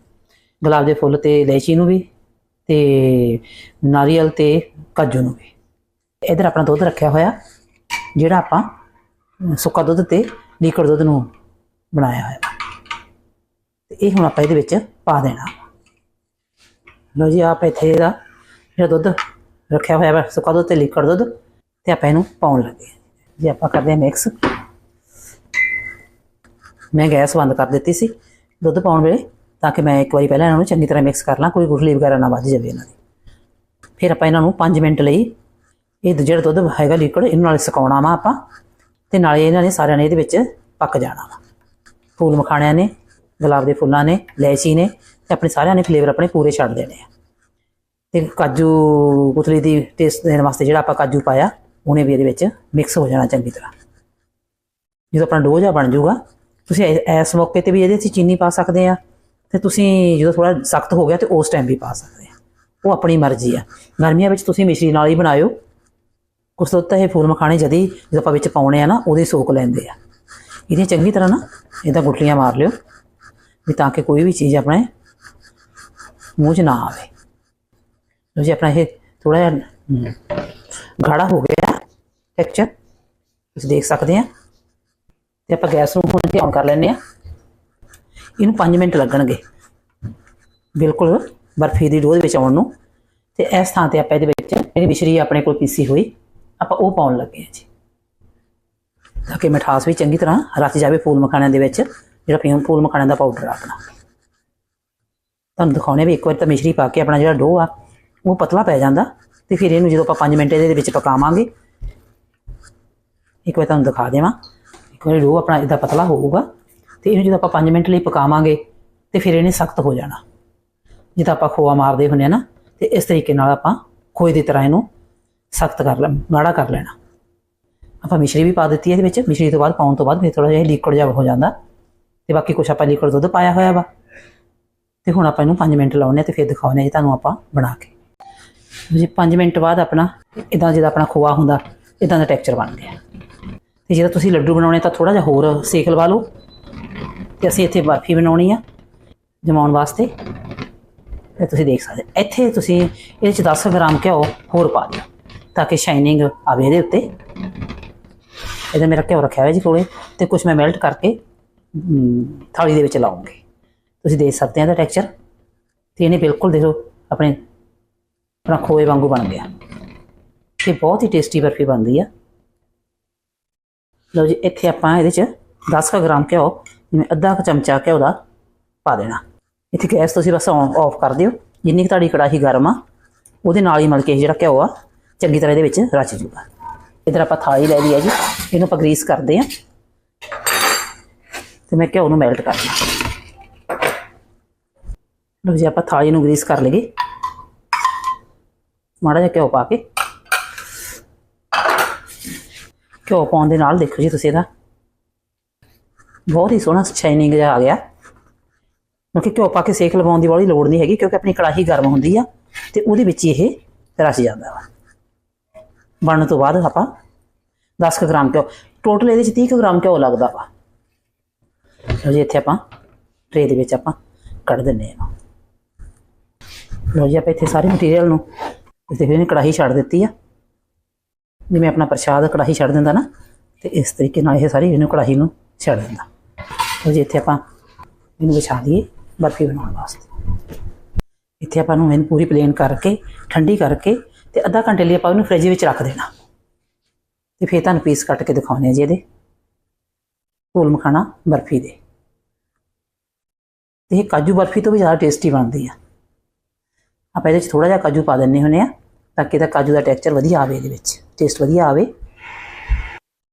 ਗੁਲਾਬ ਦੇ ਫੁੱਲ ਤੇ ਇਲਾਇਚੀ ਨੂੰ ਵੀ ਤੇ ਨਾਰੀਅਲ ਤੇ ਕਾਜੂ ਨੂੰ ਵੀ। ਇਧਰ ਆਪਣਾ ਦੁੱਧ ਰੱਖਿਆ ਹੋਇਆ, ਜਿਹੜਾ ਆਪਾਂ ਸੁੱਕਾ ਦੁੱਧ ਤੇ ਲੀਕੜ ਦੁੱਧ ਨੂੰ ਬਣਾਇਆ ਹੋਇਆ। ਤੇ ਇਹ ਹੁਣ ਆਪਾਂ ਇਹਦੇ ਵਿੱਚ ਪਾ ਦੇਣਾ। ਲਓ ਜੀ, ਆਪ ਇੱਥੇ ਇਹਦਾ ਜਿਹੜਾ ਦੁੱਧ ਰੱਖਿਆ ਹੋਇਆ ਵਾ, ਸੁੱਕਾ ਦੁੱਧ ਤੇ ਲਿਕਵਿਡ ਦੁੱਧ ਤੇ ਆਪਾਂ ਇਹਨੂੰ ਪਾਉਣ ਲੱਗੇ ਹਾਂ। ਜੇ, ਆਪਾਂ ਕਰਦੇ ਹਾਂ ਮਿਕਸ ਮੈਂ ਗੈਸ ਬੰਦ ਕਰ ਦਿੱਤੀ ਸੀ ਦੁੱਧ ਪਾਉਣ ਵੇਲੇ, ਤਾਂ ਕਿ ਮੈਂ ਇੱਕ ਵਾਰੀ ਪਹਿਲਾਂ ਇਹਨਾਂ ਨੂੰ ਚੰਗੀ ਤਰ੍ਹਾਂ ਮਿਕਸ ਕਰ ਲਾਂ, ਕੋਈ ਗੁਠਲੀ ਵਗੈਰਾ ਨਾ ਵੱਜ ਜਾਵੇ ਇਹਨਾਂ ਦੀ। ਫਿਰ ਆਪਾਂ ਇਹਨਾਂ ਨੂੰ 5 ਮਿੰਟ ਲਈ ਇਹ ਦ- ਜਿਹੜਾ ਦੁੱਧ ਹੈਗਾ ਲਿਕਵਿਡ ਇਹਨੂੰ ਨਾਲ ਸੁਕਾਉਣਾ ਵਾ ਆਪਾਂ ਤੇ ਨਾਲੇ ਇਹਨਾਂ ਨੇ ਸਾਰਿਆਂ ਨੇ ਇਹਦੇ ਵਿੱਚ ਪੱਕ ਜਾਣਾ ਵਾ। ਫੂਲ ਮਖਾਣਿਆਂ ਨੇ ਗੁਲਾਬ ਦੇ ਫੁੱਲਾਂ ਨੇ ਲੈਚੀ ਨੇ ਤੇ ਆਪਣੇ ਸਾਰਿਆਂ ਨੇ ਫਲੇਵਰ ਆਪਣੇ ਪੂਰੇ ਛੱਡ ਦੇਣੇ ਆ। ਤੇ ਕਾਜੂ ਕੁਤਲੀ ਦੀ ਟੇਸਟ ਦੇਣ ਵਾਸਤੇ ਜਿਹੜਾ ਆਪਾਂ ਕਾਜੂ ਪਾਇਆ, ਉਹਨੇ ਵੀ ਇਹਦੇ ਵਿੱਚ ਮਿਕਸ ਹੋ ਜਾਣਾ ਚੰਗੀ ਤਰ੍ਹਾਂ। ਜਦੋਂ ਆਪਣਾ ਡੋ ਜਿਹਾ ਬਣ ਜਾਊਗਾ। ਤੁਸੀਂ ਐ- ਇਸ ਮੌਕੇ ਤੇ ਵੀ ਇਹਦੇ ਵਿੱਚ ਚੀਨੀ ਪਾ ਸਕਦੇ ਆ ਤੇ ਤੁਸੀਂ ਜਦੋਂ ਥੋੜਾ ਸਖਤ ਹੋ ਗਿਆ ਤੇ ਉਸ ਟਾਈਮ ਵੀ ਪਾ ਸਕਦੇ ਆ। ਉਹ ਆਪਣੀ ਮਰਜ਼ੀ ਆ। ਗਰਮੀਆਂ ਵਿੱਚ ਤੁਸੀਂ ਮਿਸ਼ਰੀ ਨਾਲ ਹੀ ਬਣਾਇਓ। ਕੁਛ ਤੋਂ ਤਾਂ ਇਹ ਫੂਲ ਮਖਾਣੇ ਜਦੀ ਜਦੋਂ ਆਪਾਂ ਵਿੱਚ ਪਾਉਣੇ ਆ ਨਾ, ਉਹਦੇ ਸੋਕ ਲੈਂਦੇ ਆ। ਇਹਦੀਆਂ ਚੰਗੀ ਤਰ੍ਹਾਂ ਨਾ, ਇਹਦਾ ਗੁਟਲੀਆਂ ਮਾਰ ਲਿਓ। ਵੀ ਤਾਂ ਕਿ ਕੋਈ ਵੀ ਚੀਜ਼ ਆਪਣੇ ਮੂੰਹ 'ਚ ਨਾ ਆਵੇ। ਲਓ ਜੀ, ਆਪਣਾ ਇਹ ਥੋੜਾ ਜਿਹਾ ਗਾੜਾ ਹੋ ਗਿਆ ਟੈਕਸਚਰ ਤੁਸੀਂ ਦੇਖ ਸਕਦੇ ਆ। ਤੇ ਆਪਾਂ ਗੈਸ ਨੂੰ ਹੁਣ ਧਿਆਨ ਕਰ ਲੈਂਦੇ ਆ। ਇਹਨੂੰ 5 ਮਿੰਟ ਲੱਗਣਗੇ। ਬਿਲਕੁਲ ਬਰਫੀ ਦੀ ਡੋਹ ਦੇ ਵਿੱਚ ਆਉਣ ਨੂੰ। ਤੇ ਇਸ ਥਾਂ ਤੇ ਆਪਾਂ ਇਹਦੇ ਵਿੱਚ ਜਿਹੜੀ ਮਿਸ਼ਰੀ ਆਪਣੇ ਕੋਲ ਪੀਸੀ ਹੋਈ। ਆਪਾਂ ਉਹ ਪਾਉਣ ਲੱਗੇ ਆ ਜੀ। ਤਾਂ ਕਿ ਮਿਠਾਸ ਵੀ ਚੰਗੀ ਤਰ੍ਹਾਂ ਰਚ ਜਾਵੇ ਫੂਲ ਮਖਾਣਿਆਂ ਦੇ ਵਿੱਚ। ਜਿਹੜਾ ਪੀਮ ਫੂਲ ਮਖਾਣੇ ਦਾ ਪਾਊਡਰ ਆ ਆਪਣਾ ਤੁਹਾਨੂੰ ਦਿਖਾਉਣੇ ਵੀ ਇੱਕ ਵਾਰ ਤਾਂ ਮਿਸ਼ਰੀ ਪਾ ਕੇ ਆਪਣਾ ਜਿਹੜਾ ਡੋ ਆ, ਉਹ ਪਤਲਾ ਪੈ ਜਾਂਦਾ ਤੇ ਫਿਰ ਇਹਨੂੰ ਜਦੋਂ ਆਪਾਂ 5 ਮਿੰਟ ਇਹਦੇ ਵਿੱਚ ਪਕਾਵਾਂਗੇ, ਇੱਕ ਵਾਰ ਤੁਹਾਨੂੰ ਦਿਖਾ ਦੇਵਾਂ। ਇੱਕ ਵਾਰ ਡੋਹ ਆਪਣਾ ਇਹਦਾ ਪਤਲਾ ਹੋਊਗਾ ਤੇ ਇਹਨੂੰ ਜਦੋਂ ਆਪਾਂ 5 ਮਿੰਟ ਲਈ ਪਕਾਵਾਂਗੇ ਤੇ ਫਿਰ ਇਹਨੇ ਸਖਤ ਹੋ ਜਾਣਾ। ਜਿੱਦਾਂ ਆਪਾਂ ਖੋਆ ਮਾਰਦੇ ਹੁੰਦੇ ਆ ਨਾ, ਤੇ ਇਸ ਤਰੀਕੇ ਨਾਲ ਆਪਾਂ ਖੋਏ ਦੀ ਤਰ੍ਹਾਂ ਇਹਨੂੰ ਸਖਤ ਕਰ ਲੈ ਗਾੜਾ ਕਰ ਲੈਣਾ। ਆਪਾਂ ਮਿਸ਼ਰੀ ਵੀ ਪਾ ਦਿੱਤੀ ਹੈ ਇਹਦੇ ਵਿੱਚ, ਮਿਸ਼ਰੀ ਤੋਂ ਬਾਅਦ ਪਾਉਣ ਤੋਂ ਬਾਅਦ ਫਿਰ ਥੋੜਾ ਜਿਹਾ ਲਿਕਵਿਡ ਜਿਹਾ ਹੋ ਜਾਂਦਾ। ਤੇ ਬਾਕੀ ਕੁਛ ਆਪਾਂ ਲਿਕਵਿਡ ਦੁੱਧ ਪਾਇਆ ਹੋਇਆ ਵਾ। ਤੇ ਹੁਣ ਆਪਾਂ ਇਹਨੂੰ 5 ਮਿੰਟ ਲਾਉਣੇ ਤੇ ਫਿਰ ਦਿਖਾਉਣੇ ਜੀ ਤੁਹਾਨੂੰ ਆਪਾਂ ਬਣਾ ਕੇ। ਜੀ 5 ਮਿੰਟ ਬਾਅਦ ਆਪਣਾ ਇਦਾਂ ਜਿਹਦਾ ਆਪਣਾ ਖੋਆ ਹੁੰਦਾ ਇਦਾਂ ਦਾ ਟੈਕਸਚਰ ਬਣ ਗਿਆ। ਤੇ ਜਿਹੜਾ ਤੁਸੀਂ ਲੱਡੂ ਬਣਾਉਣੇ ਤਾਂ ਥੋੜਾ ਜਿਹਾ ਹੋਰ ਸੇਕ ਲਵਾ ਲਓ। ਤੇ ਅਸੀਂ ਇੱਥੇ ਬਰਫੀ ਬਣਾਉਣੀ ਆ ਜਮਾਉਣ ਵਾਸਤੇ। ਤੇ ਤੁਸੀਂ ਦੇਖ ਸਕਦੇ ਇੱਥੇ ਤੁਸੀਂ ਇਹਦੇ ਚ 10 ਗ੍ਰਾਮ ਘਿਓ ਹੋਰ ਪਾ ਦਿਓ, ਤਾਂ ਕਿ ਸ਼ਾਈਨਿੰਗ ਆਵੇ ਇਹਦੇ ਉੱਤੇ। ਇਹਦਾ ਮੇਰਾ ਘਿਓ ਰੱਖਿਆ ਹੋਇਆ ਜੀ ਕੋਲੇ, ਤੇ ਕੁਝ ਮੈਂ ਮੈਲਟ ਕਰਕੇ ਥਾਲੀ ਦੇ ਵਿੱਚ ਲਾਉਂਗੇ। ਤੁਸੀਂ ਦੇਖ ਸਕਦੇ ਆ ਇਹਦਾ ਟੈਕਸਚਰ ਤੇ ਇਹਨੇ ਬਿਲਕੁਲ ਦੇਖੋ ਆਪਣੇ, ਆਪਣਾ ਖੋਏ ਵਾਂਗੂ ਬਣ ਗਿਆ। ਤੇ ਬਹੁਤ ਹੀ ਟੇਸਟੀ ਬਰਫੀ ਬਣਦੀ ਆ। ਲਓ ਜੀ, ਇੱਥੇ ਆਪਾਂ ਇਹਦੇ ਚ 10 ਕੁ ਗ੍ਰਾਮ ਘਿਓ, ਜਿਵੇਂ ਅੱਧਾ ਕੁ ਚਮਚਾ ਘਿਓ ਦਾ ਪਾ ਦੇਣਾ। ਇੱਥੇ ਗੈਸ ਤੁਸੀਂ ਬਸ ਆਫ ਕਰ ਦਿਓ। ਜਿੰਨੀ ਕੁ ਤੁਹਾਡੀ ਕੜਾਹੀ ਗਰਮ ਆ, ਉਹਦੇ ਨਾਲ ਹੀ ਮਲ ਕੇ ਜਿਹੜਾ ਘਿਓ ਆ, ਚੰਗੀ ਤਰ੍ਹਾਂ ਇਹਦੇ ਵਿੱਚ ਰਚ ਜੂਗਾ। ਇਧਰ ਆਪਾਂ ਥਾਲੀ ਲੈ ਲਈ ਹੈ ਜੀ। ਇਹਨੂੰ ਆਪਾਂ ਗਰੀਸ ਕਰਦੇ ਆ ਤੇ ਮੈਂ ਘਿਓ ਨੂੰ ਮੈਲਟ ਕਰਨਾ ਲਓ ਜੀ, ਆਪਾਂ ਥਾਲੀ ਨੂੰ ਗਰੀਸ ਕਰ ਲਈਏ। ਮਾੜਾ ਜਿਹਾ ਘਿਓ ਪਾ ਕੇ। ਘਿਓ ਪਾਉਣ ਦੇ ਨਾਲ ਦੇਖੋ ਜੀ ਤੁਸੀਂ ਇਹਦਾ। ਬਹੁਤ ਹੀ ਸੋਹਣਾ ਸ਼ਾਈਨਿੰਗ ਜਿਹਾ ਆ ਗਿਆ। ਕਿਉਂਕਿ ਘਿਓ ਪਾ ਕੇ ਸੇਕ ਲਵਾਉਣ ਦੀ ਬੜੀ ਲੋੜ ਨਹੀਂ ਹੈਗੀ, ਕਿਉਂਕਿ ਆਪਣੀ ਕੜਾਹੀ ਗਰਮ ਹੁੰਦੀ ਆ ਤੇ ਉਹਦੇ ਵਿੱਚ ਹੀ ਇਹ ਰਚ ਜਾਂਦਾ ਵਾ। ਬਣਨ ਤੋਂ ਬਾਅਦ ਆਪਾਂ 10 ਕੁ ਗ੍ਰਾਮ ਘਿਓ ਟੋਟਲ ਇਹਦੇ ਚ 30 ਕੁ ਗ੍ਰਾਮ ਘਿਓ ਲੱਗਦਾ ਵਾ। ਲਓ ਜੀ ਇੱਥੇ ਆਪਾਂ ਟਰੇ ਦੇ ਵਿੱਚ ਆਪਾਂ ਕੱਢ ਦਿੰਨੇ ਆ ਲਓ ਜੀ, ਆਪਾਂ ਇੱਥੇ ਸਾਰੇ ਮਟੀਰੀਅਲ ਨੂੰ ਇਸ ਦੇਖੋ, ਇਹਨੇ ਕੜਾਹੀ ਛੱਡ ਦਿੱਤੀ ਆ। ਜਿਵੇਂ ਆਪਣਾ ਪ੍ਰਸ਼ਾਦ ਕੜਾਹੀ ਛੱਡ ਦਿੰਦਾ ਨਾ, ਤੇ ਇਸ ਤਰੀਕੇ ਨਾਲ ਇਹ ਸਾਰੀ ਇਹਨੂੰ ਕੜਾਹੀ ਨੂੰ ਛੱਡ ਦਿੰਦਾ। ਲਓ ਜੀ, ਇੱਥੇ ਆਪਾਂ ਇਹਨੂੰ ਵਿਛਾ ਦਈਏ ਬਰਫੀ ਬਣਾਉਣ ਵਾਸਤੇ। ਇੱਥੇ ਆਪਾਂ ਨੂੰ ਇਹਨੂੰ ਪੂਰੀ ਪਲੇਨ ਕਰਕੇ, ਠੰਡੀ ਕਰਕੇ, ਤੇ ਅੱਧਾ ਘੰਟੇ ਲਈ ਆਪਾਂ ਉਹਨੂੰ ਫ੍ਰਿਜ ਵਿੱਚ ਰੱਖ ਦੇਣਾ। ਤੇ ਫਿਰ ਤੁਹਾਨੂੰ ਪੀਸ ਕੱਟ ਕੇ ਦਿਖਾਉਣੇ ਆ ਜੀ ਇਹਦੇ। ਫੂਲ ਮਖਾਣਾ ਬਰਫੀ ਦੇ। ਤੇ ਇਹ ਕਾਜੂ ਬਰਫੀ ਤੋਂ ਵੀ ਜ਼ਿਆਦਾ ਟੇਸਟੀ ਬਣਦੀ ਆ। ਆਪਾਂ ਇਹਦੇ ਵਿੱਚ ਥੋੜਾ ਜਿਹਾ ਕਾਜੂ ਪਾ ਦਿੰਨੇ ਹੁੰਨੇ ਆ, ਤਾਂ ਕਿ ਇਹਦਾ ਕਾਜੂ ਦਾ ਟੈਕਸਚਰ ਵਧੀਆ ਆਵੇ ਇਹਦੇ ਵਿੱਚ ਟੇਸਟ ਵਧੀਆ ਆਵੇ।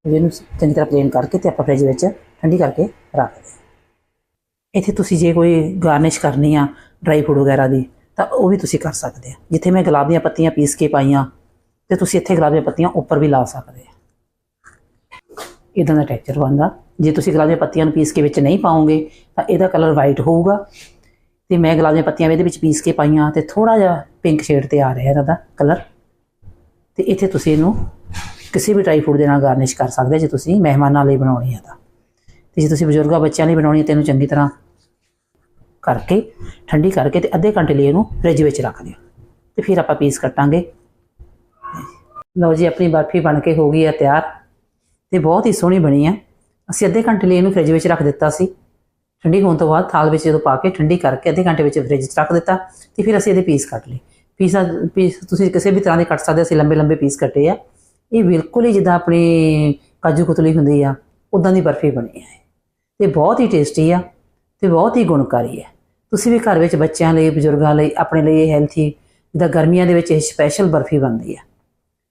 ਇਹਨੂੰ ਚੰਗੀ ਤਰ੍ਹਾਂ ਪਲੇਨ ਕਰਕੇ ਤੇ ਆਪਾਂ ਫ੍ਰਿਜ ਵਿੱਚ ਠੰਡੀ ਕਰਕੇ ਰੱਖ ਦੇ ਇੱਥੇ ਤੁਸੀਂ ਜੇ ਕੋਈ ਗਾਰਨਿਸ਼ ਕਰਨੀ ਆ ਡਰਾਈ ਫਰੂਟ ਵਗੈਰਾ ਦੀ, ਤਾਂ ਉਹ ਵੀ ਤੁਸੀਂ ਕਰ ਸਕਦੇ ਆ। ਜਿੱਥੇ ਮੈਂ ਗੁਲਾਬ ਦੀਆਂ ਪੱਤੀਆਂ ਪੀਸ ਕੇ ਪਾਈਆਂ, ਤੇ ਤੁਸੀਂ ਇੱਥੇ ਗੁਲਾਬ ਦੀਆਂ ਪੱਤੀਆਂ ਉੱਪਰ ਵੀ ਲਾ ਸਕਦੇ ਆ। ਇਦਾਂ ਦਾ ਟੈਕਸਚਰ ਬਣਦਾ। ਜੇ ਤੁਸੀਂ ਗੁਲਾਬ ਦੀਆਂ ਪੱਤੀਆਂ ਨੂੰ ਪੀਸ ਕੇ ਵਿੱਚ ਨਹੀਂ ਪਾਓਗੇ, ਤਾਂ ਇਹਦਾ ਕਲਰ ਵਾਈਟ ਹੋਊਗਾ। ਤੇ ਮੈਂ ਗੁਲਾਬ ਦੀਆਂ ਪੱਤੀਆਂ ਵੀ ਇਹਦੇ ਵਿੱਚ ਪੀਸ ਕੇ ਪਾਈਆਂ ਤੇ ਥੋੜਾ ਜਿਹਾ ਪਿੰਕ ਸ਼ੇਡ ਤੇ ਆ ਰਿਹਾ ਇਹਨਾਂ ਦਾ ਕਲਰ ਤੇ ਇੱਥੇ ਤੁਸੀਂ ਇਹਨੂੰ ਕਿਸੇ ਵੀ ਡਰਾਈ ਫਰੂਟ ਦੇ ਨਾਲ ਗਾਰਨਿਸ਼ ਕਰ ਸਕਦੇ ਜੇ ਤੁਸੀਂ ਮਹਿਮਾਨਾਂ ਲਈ ਬਣਾਉਣੀ ਹੈ ਤਾਂ ਤੇ ਜੇ ਤੁਸੀਂ ਬਜ਼ੁਰਗਾਂ ਬੱਚਿਆਂ ਲਈ ਬਣਾਉਣੀ ਹੈ, ਤੇ ਇਹਨੂੰ ਚੰਗੀ ਤਰ੍ਹਾਂ ਕਰਕੇ, ਠੰਡੀ ਕਰਕੇ ਤੇ ਅੱਧੇ ਘੰਟੇ ਲਈ ਇਹਨੂੰ ਫ੍ਰਿਜ ਵਿੱਚ ਰੱਖ ਦਿਓ। ਤੇ ਫਿਰ ਆਪਾਂ ਪੀਸ ਕੱਟਾਂਗੇ। ਲਓ ਜੀ, ਆਪਣੀ ਬਰਫੀ ਬਣ ਕੇ ਹੋ ਗਈ ਹੈ ਤਿਆਰ। ਤੇ ਬਹੁਤ ਹੀ ਸੋਹਣੀ ਬਣੀ ਹੈ। ਅਸੀਂ ਅੱਧੇ ਘੰਟੇ ਲਈ ਇਹਨੂੰ ਫ੍ਰਿਜ ਵਿੱਚ ਰੱਖ ਦਿੱਤਾ ਸੀ। ਠੰਡੀ ਹੋਣ ਤੋਂ ਬਾਅਦ ਥਾਲ ਵਿੱਚ ਜਦੋਂ ਪਾ ਕੇ ਠੰਡੀ ਕਰਕੇ ਅੱਧੇ ਘੰਟੇ ਵਿੱਚ ਫ੍ਰਿਜ 'ਚ ਰੱਖ ਦਿੱਤਾ ਤੇ ਫਿਰ ਅਸੀਂ ਇਹਦੇ ਪੀਸ ਕੱਟ ਲਏ। ਪੀਸਾਂ ਪੀਸ ਤੁਸੀਂ ਕਿਸੇ ਵੀ ਤਰ੍ਹਾਂ ਦੇ ਕੱਟ ਸਕਦੇ ਅਸੀਂ ਲੰਬੇ ਲੰਬੇ ਪੀਸ ਕੱਟੇ ਆ। ਇਹ ਬਿਲਕੁਲ ਹੀ ਜਿੱਦਾਂ ਆਪਣੀ ਕਾਜੂ ਕਤਲੀ ਹੁੰਦੀ ਆ ਉਦਾਂ ਦੀ ਬਰਫੀ ਬਣੀ ਹੈ। ਤੇ ਬਹੁਤ ਹੀ ਟੇਸਟੀ ਆ ਤੇ ਬਹੁਤ ਹੀ ਗੁਣਕਾਰੀ ਹੈ। ਤੁਸੀਂ ਵੀ ਘਰ ਵਿੱਚ ਬੱਚਿਆਂ ਲਈ, ਬਜ਼ੁਰਗਾਂ ਲਈ, ਆਪਣੇ ਲਈ ਇਹ ਹੈਲਥੀ ਜਿੱਦਾਂ ਗਰਮੀਆਂ ਦੇ ਵਿੱਚ ਇਹ ਸਪੈਸ਼ਲ ਬਰਫੀ ਬਣਦੀ ਆ।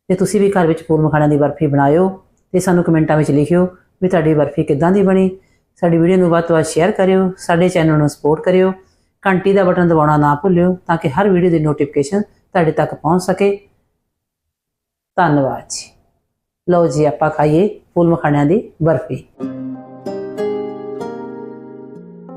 ਤੇ ਤੁਸੀਂ ਵੀ ਘਰ ਵਿੱਚ ਫੂਲ ਮਖਾਣਿਆਂ ਦੀ ਬਰਫੀ ਬਣਾਇਓ। ਤੇ ਸਾਨੂੰ ਕਮੈਂਟਾਂ ਵਿੱਚ ਲਿਖਿਓ ਵੀ ਤੁਹਾਡੀ ਬਰਫੀ ਕਿੱਦਾਂ ਦੀ ਬਣੀ। ਸਾਡੀ ਵੀਡੀਓ ਨੂੰ ਵੱਧ ਤੋਂ ਵੱਧ ਸ਼ੇਅਰ ਕਰਿਓ, ਸਾਡੇ ਚੈਨਲ ਨੂੰ ਸਪੋਰਟ ਕਰਿਓ, ਘੰਟੀ ਦਾ ਬਟਨ ਦਬਾਉਣਾ ਨਾ ਭੁੱਲਿਓ ਤਾਂ ਕਿ ਹਰ ਵੀਡੀਓ ਦੀ ਨੋਟੀਫਿਕੇਸ਼ਨ ਤੁਹਾਡੇ ਤੱਕ ਪਹੁੰਚ ਸਕੇ। ਧੰਨਵਾਦ ਜੀ। ਲਓ ਜੀ, ਆਪਾਂ ਖਾਈਏ ਫੁੱਲ ਮਖਾਣਿਆਂ ਦੀ ਬਰਫੀ।